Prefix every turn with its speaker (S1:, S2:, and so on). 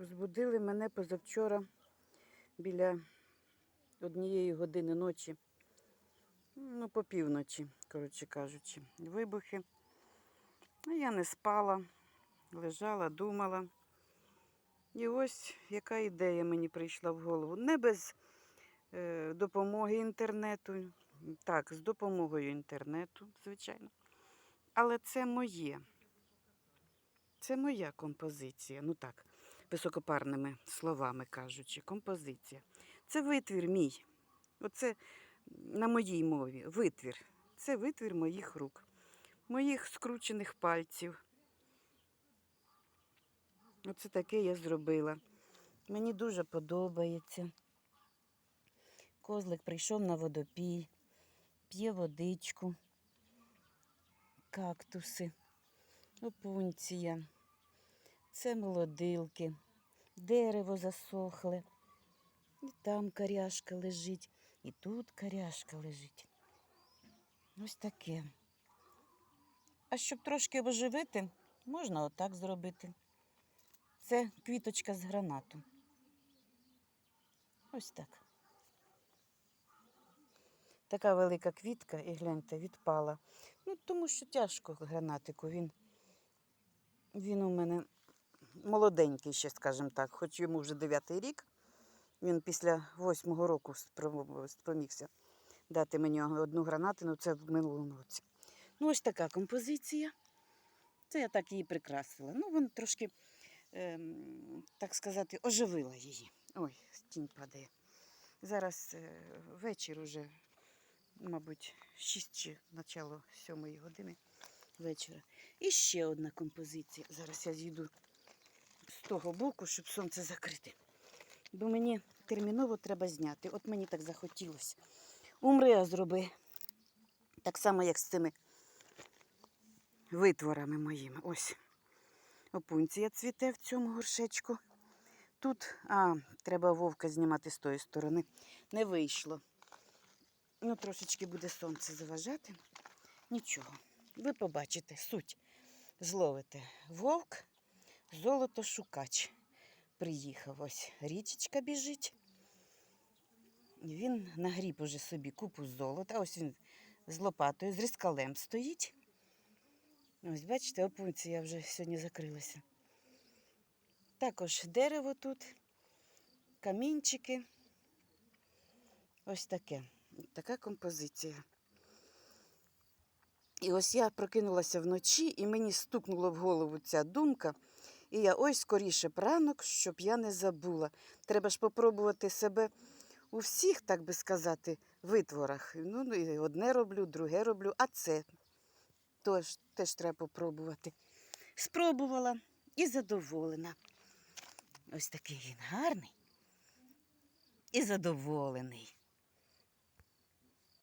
S1: Розбудили мене позавчора біля однієї години ночі. Ну, по півночі, коротше кажучи, вибухи. А я не спала, лежала, думала. І ось яка ідея мені прийшла в голову. Не без е, допомоги інтернету. Так, з допомогою інтернету, звичайно. Але це моє. Це моя композиція. Ну так, високопарними словами кажучи, композиція. Це витвір мій. Оце на моїй мові. Витвір. Це витвір моїх рук, моїх скручених пальців. Оце таке я зробила. Мені дуже подобається. Козлик прийшов на водопій, п'є водичку, кактуси, опунція. Це молодилки, дерево засохле. І там коряшка лежить, і тут коряшка лежить. Ось таке. А щоб трошки оживити, можна отак зробити. Це квіточка з гранату. Ось так. Така велика квітка, і гляньте, відпала. Ну, тому що тяжко гранатику. Він, він у мене молоденький ще, скажімо так, хоч йому вже дев'ятий рік. Він після восьмого року спромігся дати мені одну гранатину, це в минулому році. Ну, ось така композиція. Це я так її прикрасила. Ну, вона трошки, ем, так сказати, оживила її. Ой, тінь падає. Зараз е, вечір уже, мабуть, 6 чи начало 7 години вечора. І ще одна композиція. Зараз я зійду того боку, щоб сонце закрити. Бо мені терміново треба зняти. От мені так захотілося. Умри, а зроби. Так само, як з цими витворами моїми. Ось. Опунція цвіте в цьому горшечку. Тут, а, треба вовка знімати з тої сторони. Не вийшло. Ну, трошечки буде сонце заважати. Нічого. Ви побачите суть. Зловите вовк, золотошукач. Приїхав ось річечка біжить. Він нагріб уже собі купу золота. Ось він з лопатою, з різкалем стоїть. Ось, бачите, опунція вже сьогодні закрилася. Також дерево тут, камінчики. Ось таке. Така композиція. І ось я прокинулася вночі, і мені стукнула в голову ця думка. І я ой, скоріше б ранок, щоб я не забула. Треба ж попробувати себе у всіх, так би сказати, витворах. Ну, ну, і одне роблю, друге роблю, а це теж, теж треба попробувати. Спробувала і задоволена. Ось такий він гарний і задоволений.